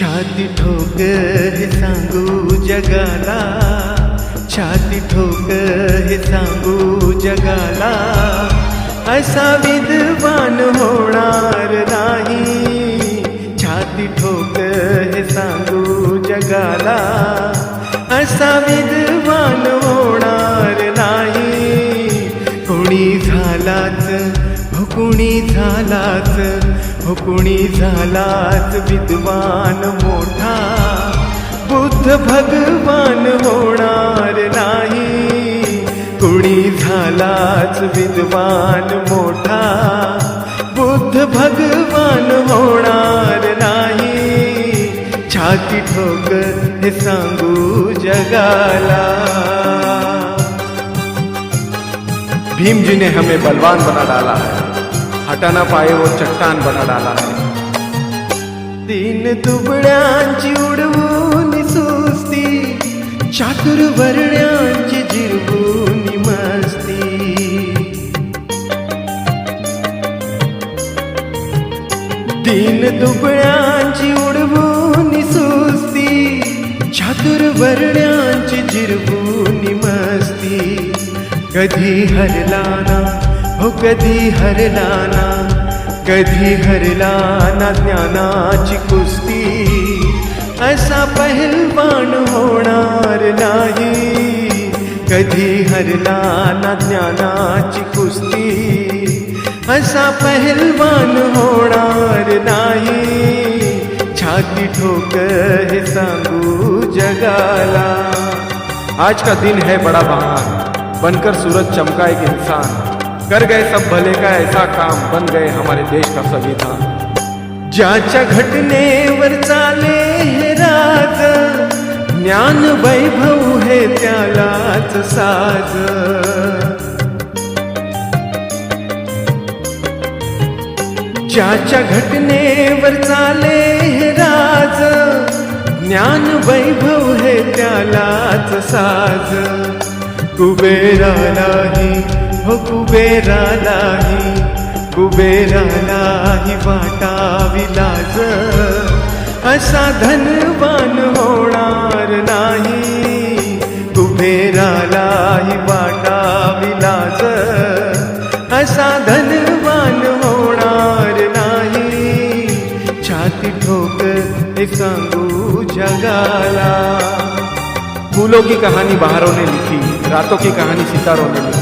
छाती ठोक हे सांगू जगाला. छाती ठोक हे सांगू जगाला. असा विद्वान होणार नाही. छाती ठोक हे सांगू जगाला. असा विद्वान होणार नाही. कोणी झालाच भुकुणी झालाच कुणी झालात विद्वान मोठा? बुद्ध भगवान होणार नाही. कुणी झालाच विद्वान मोठा? बुद्ध भगवान होणार नाही. छाती ठोक हे सांगू जगाला. भीमजी ने हमें बलवान बना डाला है। हटाना पाए व चट्टान बना डाला तीन दुबळ्यांची उडवून सुस्ती चातुर वर्ण्यांची जिरवून मस्ती. तीन दुबळ्यांची उडवून सुस्ती चातुर वर्ण्यांची जिरवून मस्ती. कधी हरलाना हो कधी हरलाना कधी हरलाना ज्ञानाची कुस्ती। असा पहिलवान होणार नाही, कधी हरलाना ज्ञानाची कुस्ती। असा पहिलवान होणार नाही, छाती ठोक हे सांगू जगाला। आज का दिन है बड़ा महान, बनकर सूरज चमका एक इंसान। कर गए सब भले का ऐसा काम बन गए हमारे देश का संविधान। ज्याच्या घटनेवर चाले हे राज ज्ञान वैभव हे त्यालाच साज। ज्याच्या घटनेवर चाले हे राज ज्ञान वैभव हे त्यालाच साज। कुबेरा नाही कुबेरालाही कुबेरालाही वाटावी लाज. असा धनवान होणार नाही कुबेरालाही वाटावी लाज. असा धनवान होणार नाही छाती ठोक हे सांगू जगाला. फूलों की कहानी बहारों ने लिखी रातों की कहानी सितारों ने लिखी.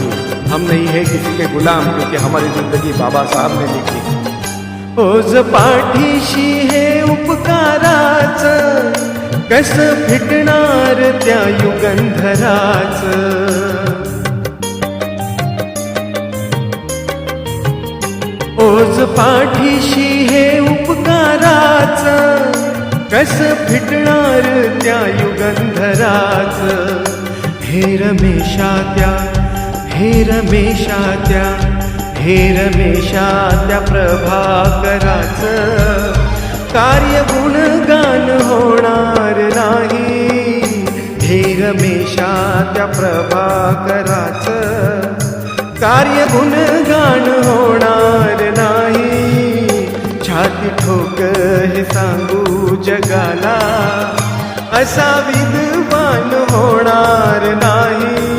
हम नहीं है किसी के गुलाम क्योंकि हमारी जिंदगी बाबा साहब ने लिखी। ओज पाठीशी हे उपकाराच कस फिटणार त्या युगंधराच ओज पाठीशी हे उपकाराच कस फिटणार त्या युगंधराच हे रमेशा त्या हे रमेशा त्या हे रमेशा त्या प्रभाकराच. कार्य गुणगान होणार नाही हे रमेशा त्या प्रभाकराच. कार्य गुणगान होणार नाही छाती ठोक हे सांगू जगाला. असा विद्वान होणार नाही.